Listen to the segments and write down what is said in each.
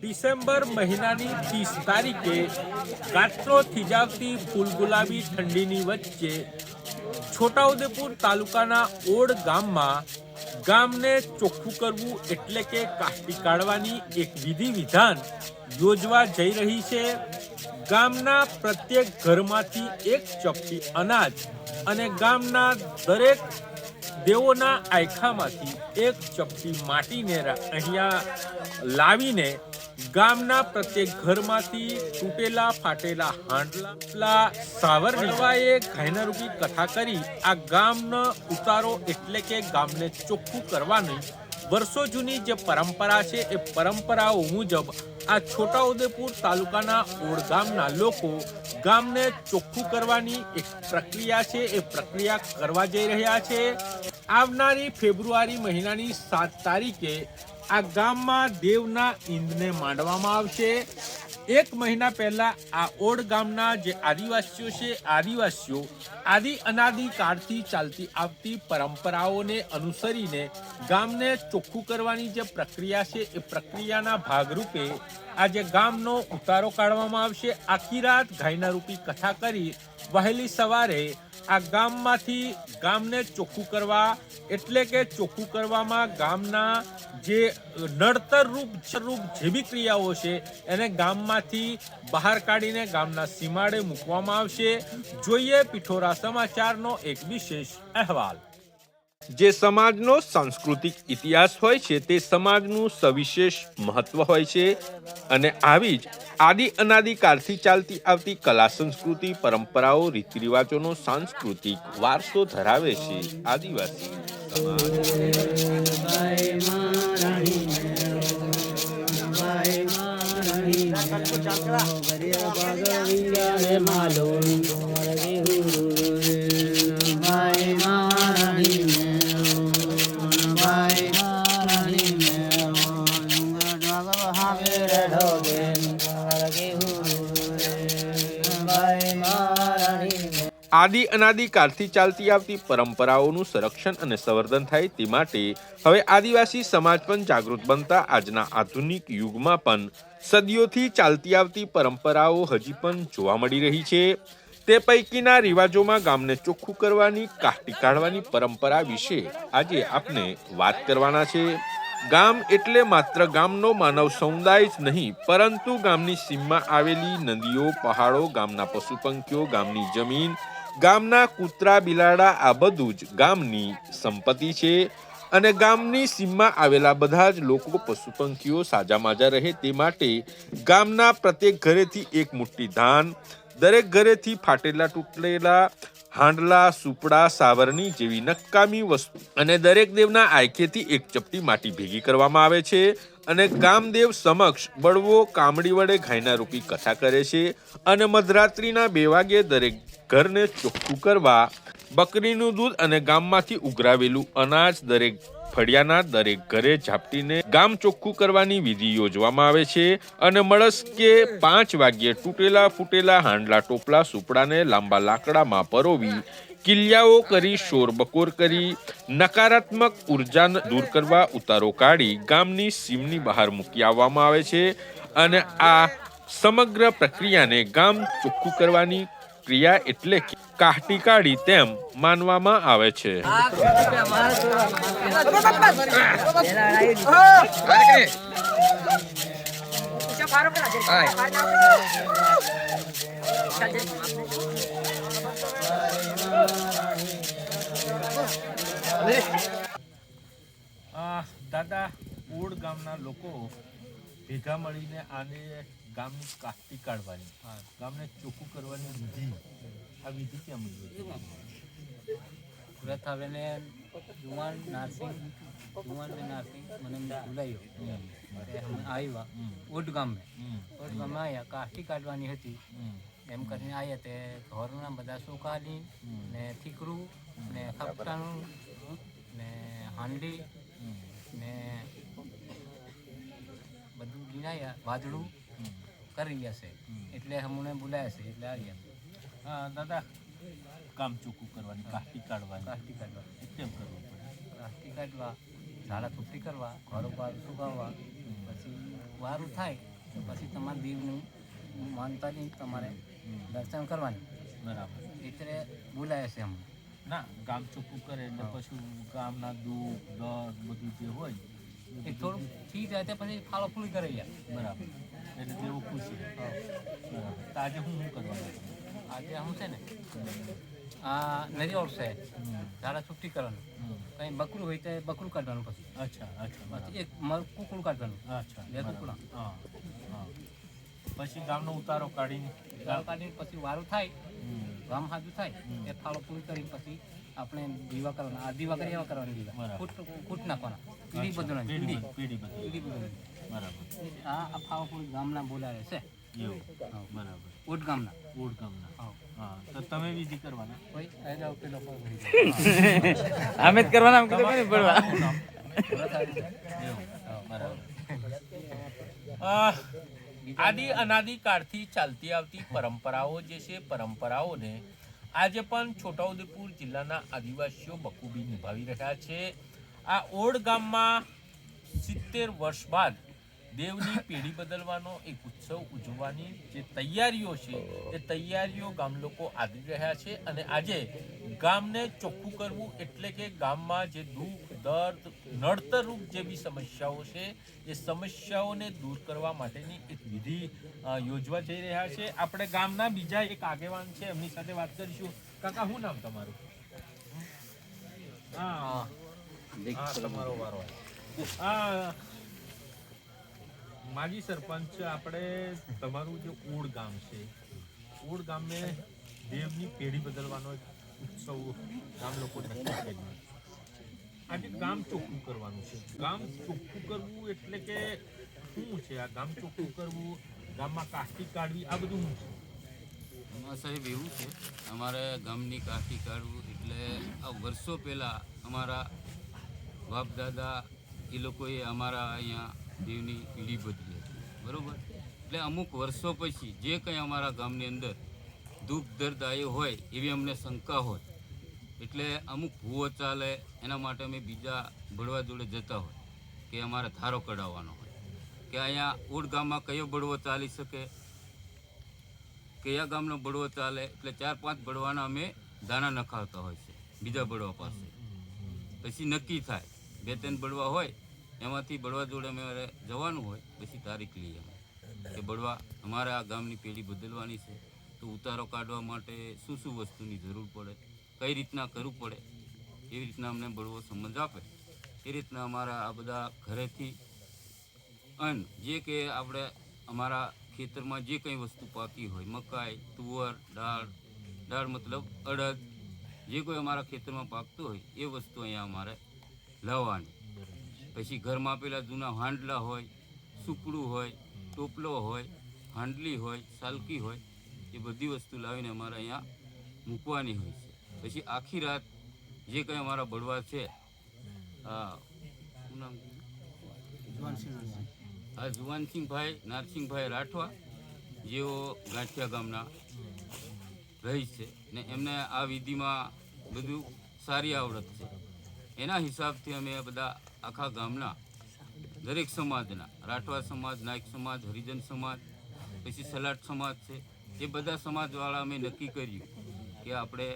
December મહિનાની ત્રીસ તારીખે ગાત્રો થીજાવતી ફૂલગુલાબી ઠંડીની વચ્ચે છોટાઉદેપુર તાલુકાના ઓડ ગામમાં ગામને ચોખ્ખું કરવું એટલે કે કાસ્ટી કાઢવાની એક વિધિ વિધાન યોજવા જઈ રહી છે. ગામના પ્રત્યેક ઘરમાંથી એક ચપટી અનાજ અને ગામના દરેક દેવોના આયખામાંથી એક ચપટી માટીને અહીંયા લાવીને ગામના પ્રત્યેક ઘરમાંથી તૂટેલા, ફાટેલા, હાંડલા સાવરણીવાએ ઘાયનારૂપી કથા કરી, આ ગામનો ઉતારો એટલે કે ગામને ચોખ્ખું કરવાની વર્ષો જૂની જે પરંપરા છે એ પરંપરાઓ મુજબ આ છોટાઉદેપુર તાલુકાના ઓડ ગામના લોકો ગામને ચોખ્ખું કરવાની એક પ્રક્રિયા છે, એ પ્રક્રિયા કરવા જઈ રહ્યા છે. આવનારી ફેબ્રુઆરી મહિનાની સાત તારીખે આ ગામમાં દેવના ઈંદને માંડવામાં આવશે. એક મહિના પહેલા આ ઓડ ગામના જે આદિવાસીઓ છે, આદિવાસીઓ આદિ અનાદિ કાળથી ચાલતી આવતી પરંપરાઓને અનુસરીને ગામને ચોખ્ખું કરવાની જે પ્રક્રિયા છે, એ પ્રક્રિયાના ભાગરૂપે આજે ગામનો ઉતારો કાઢવામાં આવશે. આખી રાત ગાયના રૂપી કથા કરી વહેલી સવારે આ ગામમાંથી ગામને ચોખ્ખું કરવા, એટલે કે ચોખ્ખું કરવામાં ગામના જે નડતર રૂપ રૂપ જે ક્રિયાઓ છે, એને ગામમાંથી બહાર કાઢીને ગામના સીમાડે મૂકવામાં આવશે. જોઈએ પિઠોરા સમાચારનો એક વિશેષ અહેવાલ. જે સમાજનો સાંસ્કૃતિક ઇતિહાસ હોય છે, તે સમાજનું સવિશેષ મહત્વ હોય છે અને આવી જ આદિ અનાદિ કાળથી ચાલતી આવતી કલા સંસ્કૃતિ, પરંપરાઓ, રીતિરિવાજોનો સાંસ્કૃતિક વારસો ધરાવે છે આદિવાસી સમાજ. આદિ અનાદિ કાળથી ચાલતી આવતી પરંપરાઓનું સંરક્ષણ અને સંવર્ધન થાય તે માટે હવે આદિવાસી સમાજ પણ જાગૃત બનતા આજના આધુનિક યુગમાં પણ સદીઓથી ચાલતી આવતી પરંપરાઓ હજી પણ જોવા મળી રહી છે. તે પૈકીના રિવાજોમાં ગામને ચોખ્ખું કરવાની કાઢી કાઢવાની પરંપરા વિશે આજે આપણે વાત કરવાના છે. ગામ એટલે માત્ર ગામનો માનવ સમુદાય જ નહીં, પરંતુ ગામની સીમમાં આવેલી નદીઓ, પહાડો, ગામના પશુ પંખીઓ ગામની જમીન, ગામના કૂતરા, બિલાડા, આ બધું જ ગામની સંપત્તિ છે. અને ગામની સીમમાં આવેલા બધા જ લોકો પશુ પંખીઓ સાજા માજા રહે તે માટે ગામના પ્રત્યેક ઘરેથી એક મુઠ્ઠી ધાન, દરેક ઘરેથી ફાટેલા તૂટેલા હાંડલા, સુપડા, સાવરણી જેવી નકામી વસ્તુ અને દરેક દેવના આયકેથી એક ચપટી માટી ભેગી કરવામાં આવે છે અને ગામદેવ સમક્ષ બળવો કામડી વડે ઘાયના રૂપી કથા કરે છે અને મધરાત્રિના બે વાગે દરેક ઘરને ચોખ્ખું કરવા બકરીનું દૂધ અને ગામમાંથી ઉઘરાવેલું અનાજ દરેક ફળિયાના દરેક ઘરે ઝાપટીને ગામ ચોખ્ખું કરવાની વિધિ યોજવામાં આવે છે અને મળસ્કે પાંચ વાગ્યે તૂટેલા ફૂટેલા હાંડલા ટોપલા સુપડાને લાંબા લાકડામાં પરોવી, કિલ્યાઓ કરી શોર બકોર કરી, નકારાત્મક ઊર્જા દૂર કરવા ઉતારો કાઢી ગામની સીમની બહાર મૂકી આવવામાં આવે છે અને આ સમગ્ર પ્રક્રિયાને ગામ ચોખ્ખું કરવાની ક્રિયા એટલે કાહટી કાઢી તેમ માનવામાં આવે છે. દાદા ઓડ ગામના લોકો ભેગા મળીને આને ગામની કાસ્તી કાઢવાની. ગામને ચોખ્ખું કરવાની વિધિ. આ વિધિ કેમ સુરત આવીને જુવાન નાર્સિંગ જુવાન ને નાર્સિંગ મને બોલાયો. તે અમે આવ્યા ઓટ ગામે. ઓટ ગામે આવ્યા કાઠી કાઢવાની હતી. એમ કરીને આવ્યા તે ઘરના બધા સુકાની ને થીકરું ને ખપટાનું ને હાંડી ને બધું લઈને આવ્યા વાદળું. કરી રહ્યા છે. એટલે અમને બોલાયા છે એટલે આવ્યા છે હા દાદા કામ ચોખ્ખું કરવાની કાસ્ટી કાઢવાની. કાસ્ટી કાઢવા. કેમ કરવું પડે. કાસ્ટી કાઢવા ઝાડા થૂપટી કરવા ઘરો બહાર સુકાવવા પછી વારું થાય તો પછી તમારા દેવનું માનતાની તમારે દર્શન કરવાની. બરાબર. એટલે બોલાયા છે અમને ના ગામ ચોખ્ખું કરે એટલે. પછી ગામના દુઃખ દર્દ બધું જે હોય એ થોડું ઠીક જાય તે પછી ફાળો ફૂલી કરે લે. બરાબર. એટલે તેઓ ખુશ તો આજે હું શું કરવાનું આજે શું છે ને આ નરી આવશે ઝાડા છૂટી કરવાનું કંઈ બકરું હોય તો બકરું કાઢવાનું પછી. અચ્છા અચ્છા પછી એક કુકડું કાઢવાનું. અચ્છા બે કુકડા હા હા. પછી ગામનો ઉતારો કાઢીને ઉતારો કાઢીને પછી વારું થાય ગામ હાજુ થાય. એ ફાળો પૂરી કરીને પછી આપણે દીવા કરવાના આ દીવા કરી એવા કરવાની દીવા. ફૂટ નાખવાના. પીડી બદલવાની પીડી બદ- પીડી બદલવાની બરાબર. આ આ ગામના બોલાવે છે. એવું. બરાબર. ઓટ ગામના. હા. તો તમે કરવાના. અમે જ કરવાના આમ કીધું કોને પડવા? આદિ કાળથી ચાલતી આવતી પરંપરાઓ જે છે પરંપરાઓને આજે પણ છોટાઉદેપુર જિલ્લાના આદિવાસીઓ બખૂબી નિભાવી રહ્યા છે. આ ઓડ ગામમાં સિત્તેર વર્ષ બાદ દેવની પેઢી બદલવાનો એક ઉત્સવ ઉજવવાની જે તૈયારીઓ છે એ તૈયારીઓ ગામ લોકો આદરી રહ્યા છે અને આજે ગામને ચોખ્ખું કરવું એટલે કે ગામમાં જે દુઃખ દર્દ નડતરરૂપ જે બી સમસ્યાઓ છે એ સમસ્યાઓને દૂર કરવા માટેની એક વિધિ યોજવા જઈ રહ્યા છે. આપણે ગામના બીજા એક આગેવાન છે એમની સાથે વાત કરીશું. કાકા શું નામ તમારું? હા તમારો વારો. હા. માજી સરપંચ, આપણે તમારું જે ઓડ ગામ છે ઓડ ગામે દેવની પેઢી બદલવાનો ઉત્સવ ગામ લોકો આજે ગામ ચોખ્ખું કરવાનું છે. ગામ ચોખ્ખું કરવું એટલે કે શું છે? આ ગામ ચોખ્ખું કરવું, ગામમાં કાસ્ટી કાઢવી, આ બધું શું છે? એમાં સાહેબ એવું છે, અમારે ગામની કાઠી કાઢવું એટલે આ વર્ષો પહેલાં અમારા બાપ દાદા એ લોકોએ અમારા અહીંયા દેવની પીઢી બદલી હતી. બરાબર? એટલે અમુક વર્ષો પછી જે કંઈ અમારા ગામની અંદર દુઃખ, દર્દ આવ્યો હોય એવી અમને શંકા હોય. એટલે અમુક ભૂવો ચાલે, એના માટે અમે બીજા બળવા જોડે જતા હોય કે અમારે ધારો કઢાવવાનો હોય. કે અહીંયા ઓડ ગામમાં કયો બળવો ચાલી શકે? કયા ગામનો બળવો ચાલે? એટલે ચાર પાંચ બળવાના અમે દાણા નખાવતા હોય છે, બીજા બળવા પાસે. પછી નક્કી થાય, બે ત્રણ બળવા હોય એમાંથી બળવા જોડે અમારે જવાનું હોય, પછી તારીખ લઈએ અમે. કે બળવા, અમારે આ ગામની પેઢી બદલવાની છે. તો ઉતારો કાઢવા માટે શું શું વસ્તુની જરૂર પડે, કઈ રીતના કરવું પડે, એવી રીતના અમને બળવો સમજ આપે. એ રીતના અમારા આ બધા ઘરેથી અન્ન જે કે આપણે અમારા ખેતરમાં જે કંઈ વસ્તુ પાકી હોય, મકાઈ, તુવર, દાળ દાળ મતલબ અડદ, જે કોઈ અમારા ખેતરમાં પાકતું હોય, એ વસ્તુ અહીંયા અમારે લાવવાની. પછી ઘરમાં પેલા જૂના હાંડલા હોય, સુકડું હોય, ટોપલો હોય, હાંડલી હોય, સાલકી હોય, એ બધી વસ્તુ લાવીને અમારે અહીંયા મૂકવાની હોય છે પછી આખી રાત જે કંઈ અમારા બળવા છે આ? જુવાનસિંહભાઈ નારસિંહભાઈ રાઠવા જેઓ ગાંઠિયા ગામના રહી છે ને એમને આ વિધિમાં બધું સારી આવડત છે એના હિસાબથી અમે બધા આખા ગામના દરેક સમાજના, રાઠવા સમાજ, નાયક સમાજ, હરિજન સમાજ, પછી સલાટ સમાજ છે. એ બધા સમાજવાળા અમે નક્કી કર્યું કે આપણે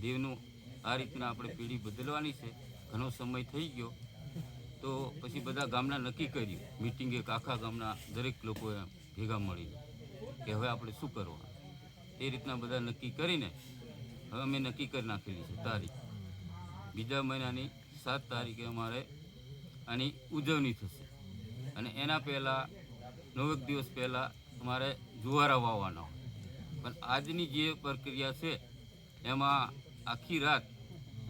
દેવનું આ રીતના આપણે પેઢી બદલવાની છે. ઘણો સમય થઈ ગયો. તો પછી બધા ગામના નક્કી કર્યું. મિટિંગ એક આખા ગામના દરેક લોકોએ ભેગા મળીને કે હવે આપણે શું કરવાનું? એ રીતના બધા નક્કી કરીને હવે અમે નક્કી કરી નાખેલી છે તારીખ. બીજા મહિનાની સાત તારીખે અમારે આની ઉજવણી થશે. અને એના પહેલાં નવેક દિવસ પહેલાં અમારે જુવારા વાવવાના હોય. પણ આજની જે પ્રક્રિયા છે એમાં આખી રાત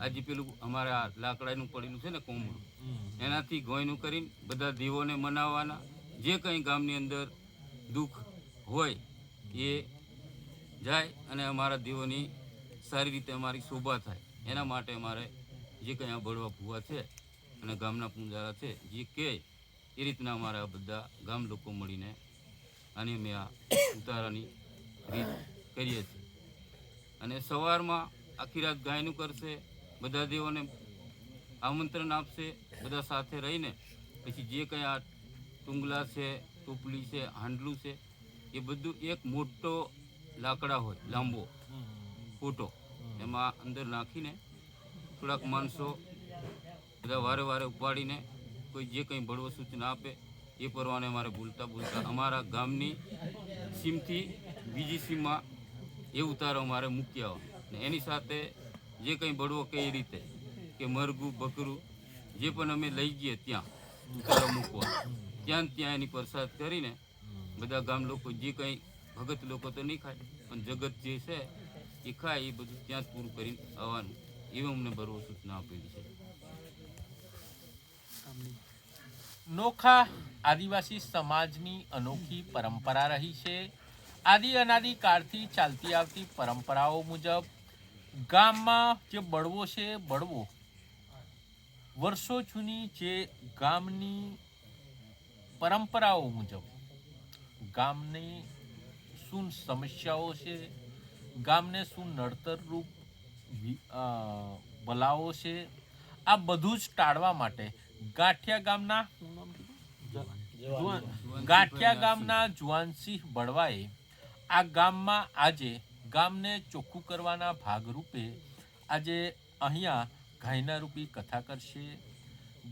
આજે પેલું અમારા લાકડાનું પડેલું છે ને કોમળું એનાથી ગોયનું કરીને બધા દીવોને મનાવવાના. જે કંઈ ગામની અંદર દુઃખ હોય એ જાય અને અમારા દીવોની સારી રીતે અમારી શોભા થાય. એના માટે અમારે જે કંઈ આ બળવા ભૂવા છે અને ગામના પૂંજારા છે જે કહે એ રીતના અમારા બધા ગામ લોકો મળીને અને અમે આ ઉતારાની રીત કરીએ છીએ. અને સવારમાં આખી રાત ગાયનું કરશે બધા દેવોને આમંત્રણ આપશે બધા સાથે રહીને. પછી જે કંઈ આ ટુંગલા છે ટોપલી છે હાંડલું છે એ બધું એક મોટો લાકડા હોય લાંબો ફોટો. એમાં અંદર નાખીને થોડાક માણસો બધા વારે વારે ઉપાડીને કોઈ જે કંઈ બળવો સૂચના આપે, એ પરવાને અમારે ભૂલતા ભૂલતા અમારા ગામની સીમથી બીજી સીમમાં એ ઉતારો અમારે મૂકી આવવાનો ને એની સાથે જે કંઈ બળવો કઈ રીતે, કે મરઘું, બકરું, જે પણ અમે લઈ જઈએ ત્યાં, ઉતારો મૂકવા. ત્યાં ત્યાં એની પ્રસાદ કરીને બધા ગામ લોકો જે કંઈ ભગત લોકો તો નહીં ખાય, પણ જગત જે છે, એ ખાય, એ બધું ત્યાં જ પૂરું કરીને આવવાનું. એવું અમને બરોબર સૂચના આપેલી છે. નોખા આદિવાસી સમાજની અનોખી પરંપરા રહી છે. આદિ અનાદિ કાળથી ચાલતી આવતી પરંપરાઓ મુજબ ગામમાં જે બળવો છે, બળવો. વર્ષો જૂની જે ગામની પરંપરાઓ મુજબ ગામની શું સમસ્યાઓ છે, ગામને શું નડતરરૂપ ભલાઓ છે, આ બધું જ ટાળવા માટે ગાંઠિયા ગામના ગાંઠિયા ગામના જુવાનસિંહ બળવાએ આ ગામમાં આજે ગામને ચોખ્ખું કરવાના ભાગરૂપે આજે અહીંયા ગાયના રૂપી કથા કરશે.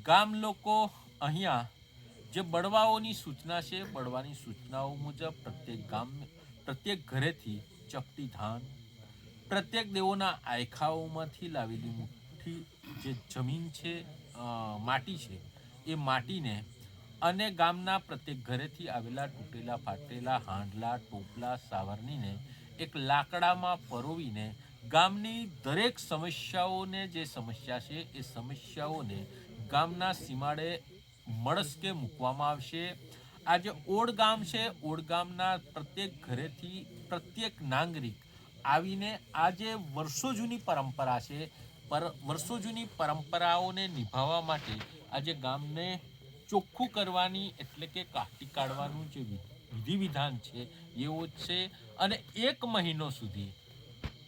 ગામ લોકો અહીંયા જે બળવાઓની સૂચના છે, બળવાની સૂચનાઓ મુજબ પ્રત્યેક ગામ, પ્રત્યેક ઘરેથી ચપટી ધાન, પ્રત્યેક દેવોના આયખાઓમાંથી લાવેલી મુઠ્ઠી જે જમીન છે માટી છે, એ માટીને અને ગામના પ્રત્યેક ઘરેથી આવેલા તૂટેલા, ફાટેલા, હાંડલા, ટોપલા, સાવરણીને એક લાકડામાં પરોવીને ગામની દરેક સમસ્યાઓને જે સમસ્યા છે, એ સમસ્યાઓને ગામના સીમાડે મળસ્કે મૂકવામાં આવશે. આ જે ઓડ ગામ છે, ઓડ ગામના પ્રત્યેક ઘરેથી પ્રત્યેક નાગરિક આવીને આ જે વર્ષો જૂની પરંપરા છે પર વર્ષો જૂની પરંપરાઓને નિભાવવા માટે આજે ગામને ચોખ્ખું કરવાની એટલે કે કાઢી કાઢવાનું જે વિધિ વિધાન છે, એવો જ છે. અને એક મહિનો સુધી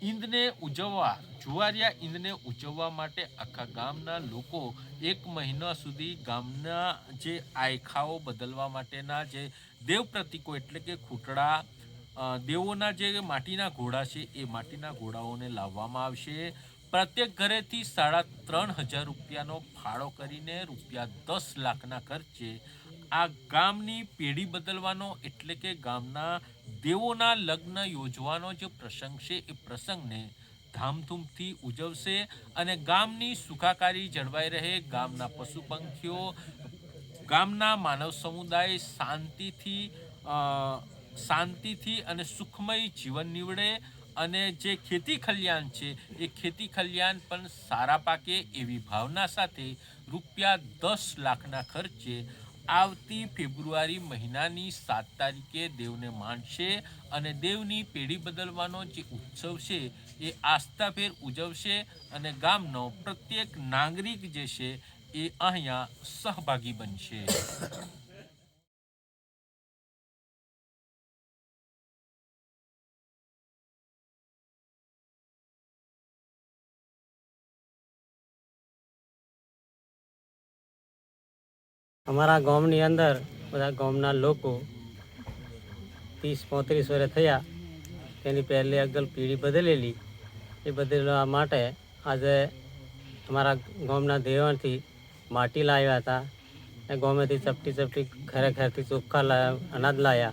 ઈંદને ઉજવવા, જુવારિયા ઈંદને ઉજવવા માટે આખા ગામના લોકો એક મહિના સુધી ગામના જે આયખાઓ બદલવા માટેના જે દેવ પ્રતિકો એટલે કે ખૂટડા દેવોના જે માટીના ઘોડા છે, એ માટીના ઘોડાઓને લાવવામાં આવશે. પ્રત્યેક ઘરેથી સાડા ત્રણ હજાર રૂપિયાનો ફાળો કરીને રૂપિયા દસ લાખના ખર્ચે આ ગામની પેઢી બદલવાનો એટલે કે ગામના દેવોના લગ્ન યોજવાનો જે પ્રસંગ છે. એ પ્રસંગને ધામધૂમથી ઉજવશે અને ગામની સુખાકારી જળવાઈ રહે. ગામના પશુ પંખીઓ ગામના માનવ સમુદાય શાંતિથી શાંતિથી અને સુખમય જીવન નીવડે. અને જે ખેતી ખલિયાણ છે, એ ખેતી ખલિયાણ પણ સારા પાકે એવી ભાવના સાથે રૂપિયા દસ લાખના ખર્ચે આવતી ફેબ્રુઆરી મહિનાની સાત તારીખે દેવને માનશે અને દેવની પેઢી બદલવાનો જે ઉત્સવ છે, એ આસ્થાભેર ઉજવશે અને ગામનો પ્રત્યેક નાગરિક જે છે, એ અહીંયા સહભાગી બનશે. અમારા ગામની અંદર બધા ગામના લોકો ત્રીસ, પોત્રીસ વર્ષ થયા. તેની પહેલી અગલ પીઢી બદલેલી. એ બદલવા માટે આજે અમારા ગામના દેવાણથી માટી લાવ્યા હતા. અને ગામેથી ચપટી ચપટી ઘરે ઘરેથી ચોખ્ખા લાવ્યા, અનાજ લાવ્યા.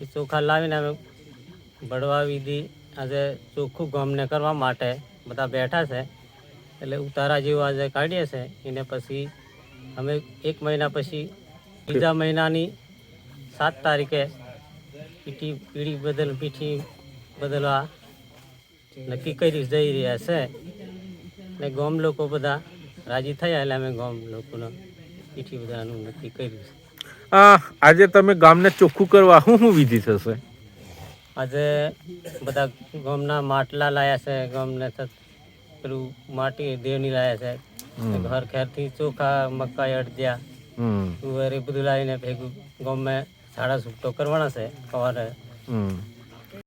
એ ચોખ્ખા લાવીને અમે બળવા વિધિ આજે ચોખ્ખું ગામને કરવા માટે બધા બેઠા છે. એટલે ઉતારા જેવું આજે કાઢીએ છે. એને પછી અમે એક મહિના પછી બીજા મહિનાની સાત તારીખે પીઠી પીળી બદલ પીઠી બદલવા નક્કી કરી જઈ રહ્યા છે. ને ગામ લોકો બધા રાજી થયા એટલે અમે ગામ લોકોને પીઠી બદલવાનું નક્કી કર્યું છે. આજે તમે ગામને ચોખ્ખું કરવા શું શું વિધિ થશે? આજે બધા ગામના માટલા લાયા છે ગામને પેલું માટી દેવની લાયા છે. ઘર ખેરથી ચોખા મકાઈ અડદ્યા હમ. તુવેર એ બધું લાવીને ભેગું ગમે સાડા છૂટો કરવાના છે સવારે.